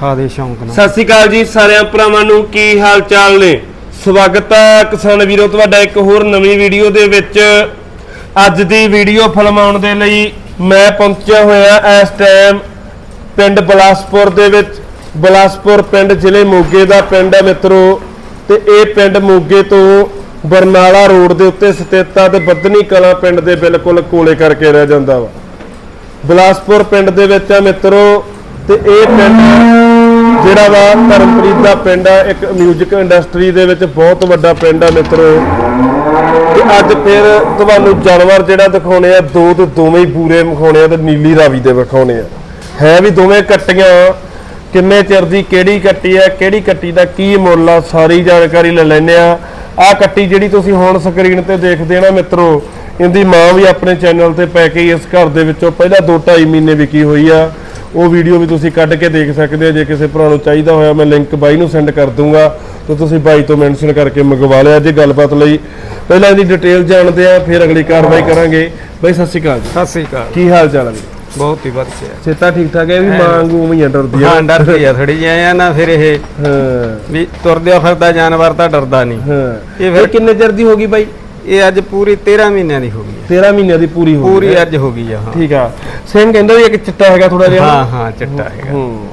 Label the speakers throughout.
Speaker 1: ਖਾ ਸ਼ੌਂਕ ਨਾਲ।
Speaker 2: ਸਤਿ ਸ਼੍ਰੀ ਅਕਾਲ ਜੀ ਸਾਰਿਆਂ ਭਰਾਵਾਂ ਨੂੰ, ਕੀ ਹਾਲ ਚਾਲ ਨੇ? ਸਵਾਗਤ ਹੈ ਕਿਸਾਨ ਵੀਰੋ, ਤੁਹਾਡਾ ਇੱਕ ਹੋਰ ਨਵੀਂ ਵੀਡੀਓ ਦੇ ਵਿੱਚ। ਅੱਜ ਦੀ ਵੀਡੀਓ ਫਿਲਮਾਉਣ ਦੇ ਲਈ ਮੈਂ ਪਹੁੰਚਿਆ ਹੋਇਆ ਇਸ ਟਾਈਮ ਪਿੰਡ ਬਲਾਸਪੁਰ ਦੇ ਵਿੱਚ। ਬਲਾਸਪੁਰ ਪਿੰਡ ਜ਼ਿਲ੍ਹੇ ਮੋਗੇ ਦਾ ਪਿੰਡ ਹੈ ਮਿੱਤਰੋ, ਤੇ ਇਹ ਪਿੰਡ ਮੋਗੇ ਤੋਂ ਬਰਨਾਲਾ ਰੋਡ ਦੇ ਉੱਤੇ ਸਥਿਤ ਆ ਤੇ ਬੱਦਨੀ ਕਲਾ ਪਿੰਡ ਦੇ ਬਿਲਕੁਲ ਕੋਲੇ ਕਰਕੇ ਰਹਿ ਜਾਂਦਾ ਵਾ। ਬਲਾਸਪੁਰ ਪਿੰਡ ਦੇ ਵਿੱਚ ਆ ਮਿੱਤਰੋ, ਤੇ ਇਹ ਪਿੰਡ ਜਿਹੜਾ ਵਾ ਧਰਮਪ੍ਰੀਤ ਦਾ ਪਿੰਡ ਆ, ਇੱਕ 뮤직 ਇੰਡਸਟਰੀ ਦੇ ਵਿੱਚ ਬਹੁਤ ਵੱਡਾ ਪਿੰਡ ਆ ਮਿੱਤਰੋ। ਤੇ ਅੱਜ ਫਿਰ ਤੁਹਾਨੂੰ ਜਾਨਵਰ ਜਿਹੜਾ ਦਿਖਾਉਣੇ ਆ, ਦੋ ਤੋਂ ਦੋਵੇਂ ਹੀ ਪੂਰੇ ਵਿਖਾਉਣੇ ਆ ਤੇ ਨੀਲੀ ਰਾਵੀ ਦੇ ਵਿਖਾਉਣੇ ਆ। ਹੈ ਵੀ ਦੋਵੇਂ ਕੱਟੀਆਂ, ਕਿੰਨੇ ਚਿਰ ਦੀ ਕਿਹੜੀ ਕੱਟੀ ਆ, ਕਿਹੜੀ ਕੱਟੀ ਦਾ ਕੀ ਮੁੱਲ ਆ, ਸਾਰੀ ਜਾਣਕਾਰੀ ਲੈ ਲੈਣੇ ਆ। ਆ ਕੱਟੀ ਜਿਹੜੀ ਤੁਸੀਂ ਹੁਣ ਸਕਰੀਨ ਤੇ ਦੇਖਦੇ ਨਾ ਮਿੱਤਰੋ, ਇਹਦੀ ਮਾਂ ਵੀ ਆਪਣੇ ਚੈਨਲ ਤੇ ਪੈ ਕੇ ਇਸ ਘਰ ਦੇ ਵਿੱਚੋਂ ਪਹਿਲਾਂ 2.5 ਮਹੀਨੇ ਵਿਕੀ ਹੋਈ ਆ। ਉਹ ਵੀਡੀਓ ਵੀ ਤੁਸੀਂ ਕੱਢ ਕੇ ਦੇਖ ਸਕਦੇ ਆ ਜੇ ਕਿਸੇ ਭਰਾ ਨੂੰ ਚਾਹੀਦਾ ਹੋਇਆ ਮੈਂ ਲਿੰਕ ਬਾਈ ਨੂੰ ਸੈਂਡ ਕਰ ਦੂੰਗਾ। ਤੇ ਤੁਸੀਂ ਬਾਈ ਤੋਂ ਮੈਂਸ਼ਨ ਕਰਕੇ ਮੰਗਵਾ ਲਿਆ ਜੇ ਗੱਲਬਾਤ ਲਈ। ਪਹਿਲਾਂ ਇਹਦੀ ਡਿਟੇਲ ਜਾਣਦੇ ਆ ਫਿਰ ਅਗਲੀ ਕਾਰਵਾਈ ਕਰਾਂਗੇ। ਬਾਈ ਸਤਿ ਸ਼੍ਰੀ ਅਕਾਲ ਜੀ।
Speaker 1: ਸਤਿ ਸ੍ਰੀ ਅਕਾਲ।
Speaker 2: ਕੀ ਹਾਲ ਚਾਲ ਹੈ ਜੀ
Speaker 1: ਬਹੁਤ ਹੀ ਵਧੀਆ।
Speaker 2: ਚੇਤਾ ਠੀਕ ਠਾਕ ਹੈ? ਵੀ ਮਾਂ ਵਾਂਗੂ ਉਵੇਂ ਹੀ ਆ, ਡਰਦੀ ਆ।
Speaker 1: ਹਾਂ ਡਰਦੀ ਆ ਥੋੜੀ ਜਿਹੀ ਆ ਨਾ ਫਿਰ ਇਹ
Speaker 2: ਹਾਂ।
Speaker 1: ਵੀ ਤੁਰਦਿਆ ਫਿਰਦਾ ਜਾਨਵਰ ਤਾਂ ਡਰਦਾ ਨਹੀਂ।
Speaker 2: ਹਾਂ।
Speaker 1: ਇਹ
Speaker 2: ਇਹ
Speaker 1: ਫਿਰ-
Speaker 2: ਕਿੰਨੇ ਚਿਰ ਦੀ ਹੋ ਗਈ ਬਾਈ?
Speaker 1: ਇਹ ਅੱਜ ਪੂਰੀ 13 ਮਹੀਨਿਆਂ ਦੀ ਹੋ ਗਈ ਹੈ।
Speaker 2: 13 ਮਹੀਨਿਆਂ ਦੀ ਪੂਰੀ ਹੋ ਗਈ
Speaker 1: ਪੂਰੀ
Speaker 2: ਹੈ।
Speaker 1: ਅੱਜ ਹੋ ਗਈ ਆ ਹਾਂ।
Speaker 2: ਠੀਕ ਆ। ਸਿੰਘ ਕਹਿੰਦਾ ਵੀ ਇੱਕ ਚਿੱਟਾ ਹੈਗਾ ਥੋੜਾ ਜਿਹਾ।
Speaker 1: ਹਾਂ ਹਾਂ ਚਿੱਟਾ ਹੈਗਾ।
Speaker 2: ਹੂੰ।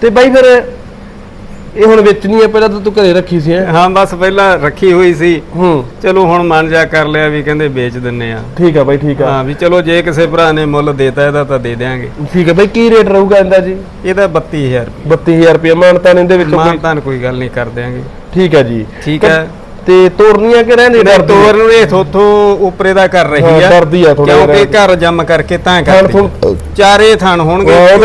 Speaker 2: ਤੇ ਬਾਈ ਫਿਰ ਇਹ ਹੁਣ ਵੇਚਣੀ ਹੈ ਪਹਿਲਾਂ ਤਾਂ ਤੂੰ ਘਰੇ ਰੱਖੀ ਸੀ ਹੈਂ?
Speaker 1: ਹਾਂ ਬਸ ਪਹਿਲਾਂ ਰੱਖੀ ਹੋਈ ਸੀ।
Speaker 2: ਹੂੰ।
Speaker 1: ਚਲੋ ਹੁਣ ਮਨ ਜਾ ਕਰ ਲਿਆ ਵੀ ਕਹਿੰਦੇ ਵੇਚ ਦਿੰਨੇ ਆ।
Speaker 2: ਠੀਕ ਆ ਬਾਈ ਠੀਕ ਆ।
Speaker 1: ਹਾਂ ਵੀ ਚਲੋ ਜੇ ਕਿਸੇ ਭਰਾ ਨੇ ਮੁੱਲ ਦੇਤਾ ਇਹਦਾ ਤਾਂ ਦੇ ਦਿਆਂਗੇ।
Speaker 2: ਠੀਕ ਆ ਬਾਈ ਕੀ ਰੇਟ ਰਹੂਗਾ ਇਹਦਾ ਜੀ?
Speaker 1: ਇਹਦਾ 32000 ਰੁਪਏ
Speaker 2: 32000 ਰੁਪਏ ਮਾਨਤਾਨ ਇਹਦੇ ਵਿੱਚੋਂ ਕੋਈ
Speaker 1: ਤਾਨ ਕੋਈ ਗੱਲ ਨਹੀਂ ਕਰ ਦਿਆਂਗੇ।
Speaker 2: ਠੀਕ ਆ ਜੀ।
Speaker 1: ਠੀਕ ਹੈ
Speaker 2: ਤੇ ਤੋਰਨੀਆਂ ਕਿ ਰਹਿੰਦੇ
Speaker 1: ਇਹਦਾ ਤੋਰ ਨੂੰ ਇਹ ਥੋਥੋਂ ਉਪਰੇ ਦਾ ਕਰ ਰਹੀ
Speaker 2: ਹਾਂ,
Speaker 1: ਆ
Speaker 2: ਡਰਦੀ ਆ ਥੋੜ੍ਹਾ
Speaker 1: ਕਿਉਂਕਿ। ਘਰ ਜੰਮ ਕਰਕੇ ਤਾਂ ਕਰਦੀ ਚਾਰੇ ਥਣ ਹੋਣਗੇ
Speaker 2: ਹਾਂ, ਆ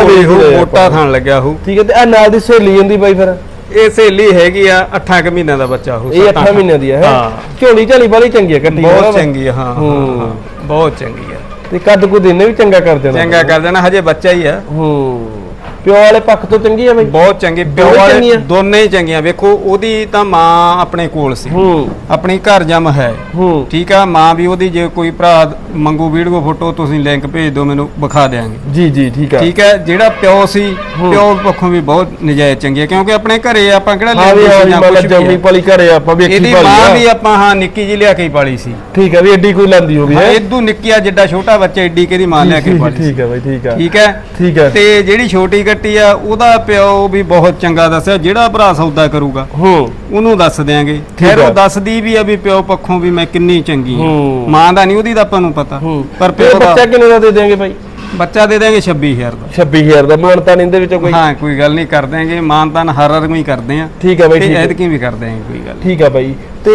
Speaker 1: ਮੋਟਾ। ਥਣ ਲੱਗਿਆ ਹੋਊ
Speaker 2: ਠੀਕ ਹੈ ਤੇ ਆ ਨਾਲ ਦੀ ਸਹੇਲੀ ਜਾਂਦੀ ਬਾਈ ਫਿਰ
Speaker 1: ਇਹ ਸਹੇਲੀ ਹੈਗੀ ਆ 8 ਕੁ ਮਹੀਨਿਆਂ ਦਾ ਬੱਚਾ ਹੋਊ
Speaker 2: ਇਹ
Speaker 1: ਸੱਤਾਂ
Speaker 2: 8 ਮਹੀਨਿਆਂ ਦੀ ਹੈ ਹੈਂ?
Speaker 1: ਹਾਂ।
Speaker 2: ਝੋਲੀ ਝਾਲੀ ਵਾਲੀ ਚੰਗੀ ਹੈ ਕੱਟੀ
Speaker 1: ਬਹੁਤ? ਚੰਗੀ ਆ ਹਾਂ ਹਾਂ,
Speaker 2: ਹੂੰ।
Speaker 1: ਹਾਂ ਬਹੁਤ ਚੰਗੀ ਆ
Speaker 2: ਤੇ ਕੱਦ ਕੁ ਦਿਨੇ ਵੀ ਚੰਗਾ ਕਰ ਦੇਣਾ
Speaker 1: ਚੰਗਾ ਕਰ ਦੇਣਾ ਹਜੇ ਬੱਚਾ ਹੀ ਆ
Speaker 2: ਹੂੰ ਪਿਓ ਵਾਲੇ ਪੱਖ ਤੋਂ ਚੰਗੀ ਹੈ ਬਾਈ?
Speaker 1: ਬਹੁਤ ਚੰਗੇ ਪਿਓ
Speaker 2: ਦੋਵੇਂ
Speaker 1: ਵਾਲੇ
Speaker 2: ਚੰਗੀਆਂ?
Speaker 1: ਦੋਨੇ ਹੀ ਚੰਗੀਆਂ। ਵੇਖੋ ਉਹਦੀ ਤਾਂ ਮਾਂ ਆਪਣੇ ਕੋਲ ਸੀ।
Speaker 2: ਹੂੰ।
Speaker 1: ਆਪਣੀ ਘਰ ਜੰਮ ਹੈ।
Speaker 2: ਹੂੰ।
Speaker 1: ਠੀਕ ਆ ਮਾਂ ਵੀ ਉਹਦੀ ਜੇ ਕੋਈ ਭਰਾ ਮੰਗੂ ਵੀਡੀਓ ਫੋਟੋ ਤੁਸੀਂ ਲਿੰਕ ਭੇਜ ਦਿਓ ਮੈਨੂੰ ਵਿਖਾ ਦਿਆਂਗੇ।
Speaker 2: ਜੀ ਜੀ ਠੀਕ ਆ।
Speaker 1: ਠੀਕ ਹੈ ਜਿਹੜਾ ਪਿਓ ਸੀ
Speaker 2: ਹੂੰ।
Speaker 1: ਪਿਓ ਪੱਖੋਂ ਵੀ ਬਹੁਤ ਨਜਾਇਜ਼ ਚੰਗੀ ਹੈ ਕਿਉਂਕਿ ਆਪਣੇ ਘਰੇ ਆਪਾਂ ਕਿਹੜਾ
Speaker 2: ਹਾਂ ਵੀ
Speaker 1: ਲੈਂਦੇ
Speaker 2: ਹਾਂ
Speaker 1: ਸੀ
Speaker 2: ਵੀ
Speaker 1: ਜਾਂ
Speaker 2: ਮਤਲਬ
Speaker 1: ਕੁਛ ਵੀ
Speaker 2: ਜੰਮੀ
Speaker 1: ਹੈ।
Speaker 2: ਪਲੀ ਘਰੇ ਆਪਾਂ ਵੇਖੀ
Speaker 1: ਇਹਦੀ
Speaker 2: ਭਾਲੀ
Speaker 1: ਮਾਂ
Speaker 2: ਆ।
Speaker 1: ਵੀ ਆਪਾਂ ਹਾਂ ਨਿੱਕੀ ਜਿਹੀ ਲਿਆ ਕੇ ਹੀ ਪਾਲੀ ਸੀ।
Speaker 2: ਠੀਕ ਹੈ ਵੀ ਐਡੀ ਕੋਈ ਲਾਂਦੀ ਹੋਗੀ ਹੈ
Speaker 1: ਇਦੋਂ ਨਿੱਕੀਆ ਜਿੱਡਾ ਛੋਟਾ ਬੱਚਾ ਏਡੀ ਕਿਹਦੀ ਮਾਂ ਲਿਆ ਕੇ ਪਾਲੀ ਸੀ।
Speaker 2: ਠੀਕ ਹੈ ਬਾਈ ਠੀਕ ਆ।
Speaker 1: ਠੀਕ ਹੈ
Speaker 2: ਠੀਕ ਹੈ
Speaker 1: ਤੇ ਜਿਹੜੀ ਛੋਟੀ ਕੱਟੀ ਆ ਉਹਦਾ ਪਿਓ ਵੀ ਬਹੁਤ ਚੰਗਾ ਦੱਸਿਆ ਜਿਹੜਾ ਭਰਾ ਸੌਦਾ ਕਰੂਗਾ
Speaker 2: ਹੂੰ।
Speaker 1: ਉਹਨੂੰ ਦੱਸ ਦਿਆਂਗੇ। ਖੈਰ। ਉਹ ਦੱਸਦੀ ਵੀ ਆ ਵੀ ਪਿਓ ਪੱਖੋਂ ਵੀ ਮੈਂ ਕਿੰਨੀ ਚੰਗੀ
Speaker 2: ਹੂੰ।
Speaker 1: ਹਾਂ। ਮਾਂ ਦਾ ਨਹੀਂ ਉਹਦੀ ਤਾਂ ਆਪਾਂ ਨੂੰ ਪਤਾ। ਪਰ ਪਿਓ ਦਾ
Speaker 2: ਬੱਚਾ ਕਿੰਨੇ ਦਾ ਦੇ ਦੇਂਗੇ ਬਾਈ?
Speaker 1: ਬੱਚਾ ਦੇ ਦਿਆਂਗੇ 26000 ਦਾ।
Speaker 2: 26000 ਦਾ। ਮਾਨਤਾਨ ਇਹਦੇ ਵਿੱਚੋਂ ਕੋਈ?
Speaker 1: ਹਾਂ ਕੋਈ ਗੱਲ ਨਹੀਂ ਕਰ ਦਿਆਂਗੇ। ਮਾਨਤਾਨ ਹਰ ਹਰ ਹੀ ਕਰਦੇ ਆ।
Speaker 2: ਠੀਕ ਹੈ ਬਾਈ
Speaker 1: ਤੇ
Speaker 2: ਠੀਕ ਹੈ
Speaker 1: ਐਤਕੀ ਵੀ ਕਰ ਦਿਆਂਗੇ ਕੋਈ ਗੱਲ ਨੀ।
Speaker 2: ਠੀਕ ਆ ਬਾਈ। ਤੇ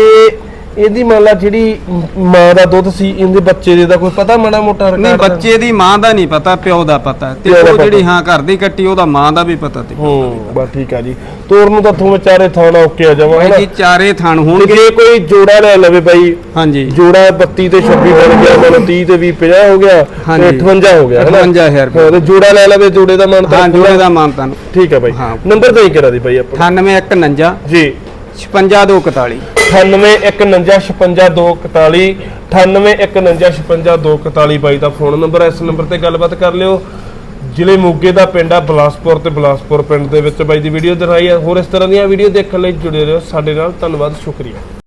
Speaker 2: ਇਹਦੀ ਮੰਨ ਲਾ ਜਿਹੜੀ ਮ- ਦਾ ਦੁੱਧ ਸੀ ਇਹਦੇ ਬੱਚੇ ਦੇ ਦਾ ਕੋਈ ਪਤਾ ਮਾੜਾ ਮੋਟਾ
Speaker 1: ਨਹੀਂ? ਬੱਚੇ ਦੀ ਮਾਂ ਦਾ ਨਹੀਂ ਪਤਾ ਪਿਓ ਦਾ ਪਤਾ। ਤੇ
Speaker 2: ਪਿਓ ਦਾ
Speaker 1: ਉਹ
Speaker 2: ਪਤਾ।
Speaker 1: ਜਿਹੜੀ ਹਾਂ ਘਰ ਦੀ ਕੱਟੀ ਉਹਦਾ ਮਾਂ ਦਾ ਵੀ ਪਤਾ ਤੇ।
Speaker 2: ਹੂੰ ਬਸ ਠੀਕ ਆ ਜੀ। ਤੋਰ ਨੂੰ ਤਾਂ ਥੋਂ ਵਿਚਾਰੇ ਥਾਣਾ ਓਕੇ ਆ ਜਾਵਾ
Speaker 1: ਬਾਈ ਜੀ ਚਾਰੇ ਥਣ
Speaker 2: ਤੇ
Speaker 1: ਹੋਣਗੇ।
Speaker 2: ਜੇ ਕੋਈ ਜੋੜਾ ਲੈ ਲਵੇ ਬਾਈ
Speaker 1: ਹਾਂਜੀ।
Speaker 2: ਜੋੜਾ 32 ਤੇ 26 ਬਣ ਗਿਆ ਮਨ 30 ਤੇ 20 50 ਹੋ ਗਿਆ ਤੇ
Speaker 1: ਹਾਂਜੀ।
Speaker 2: 58 ਹੋ ਗਿਆ ਹਨਾ
Speaker 1: 58000 ਰੁਪਏ।
Speaker 2: ਹਾਂ, ਤੇ ਜੋੜਾ ਲੈ ਲਵੇ ਜੋੜੇ ਦਾ ਮਨ
Speaker 1: ਹਾਂ ਜੋੜੇ ਦਾ ਮਾਨਤਾਨ
Speaker 2: ਠੀਕ ਹੈ ਬਾਈ।
Speaker 1: ਹਾਂ।
Speaker 2: ਨੰਬਰ ਦੇ ਕਰਾ ਦੀ ਬਾਈ ਆਪਣਾ
Speaker 1: 9819
Speaker 2: ਜੀ।
Speaker 1: 56241
Speaker 2: 9819565241 9819565241 ਬਾਈ ਦਾ ਫੋਨ ਨੰਬਰ ਹੈ ਇਸ ਨੰਬਰ ਤੇ ਗੱਲਬਾਤ ਕਰ ਲਿਓ ਜ਼ਿਲ੍ਹੇ ਮੋਗੇ ਦਾ ਪਿੰਡ ਆ ਬਲਾਸਪੁਰ ਤੇ ਬਲਾਸਪੁਰ ਪਿੰਡ ਦੇ ਵਿੱਚ ਬਾਈ ਦੀ ਵੀਡੀਓ ਦਿਖਾਈ ਹੈ ਹੋਰ ਇਸ ਤਰ੍ਹਾਂ ਦੀਆਂ ਵੀਡੀਓ ਦੇਖਣ ਲਈ ਜੁੜੇ ਰਹੋ ਸਾਡੇ ਨਾਲ ਧੰਨਵਾਦ ਸ਼ੁਕਰੀਆ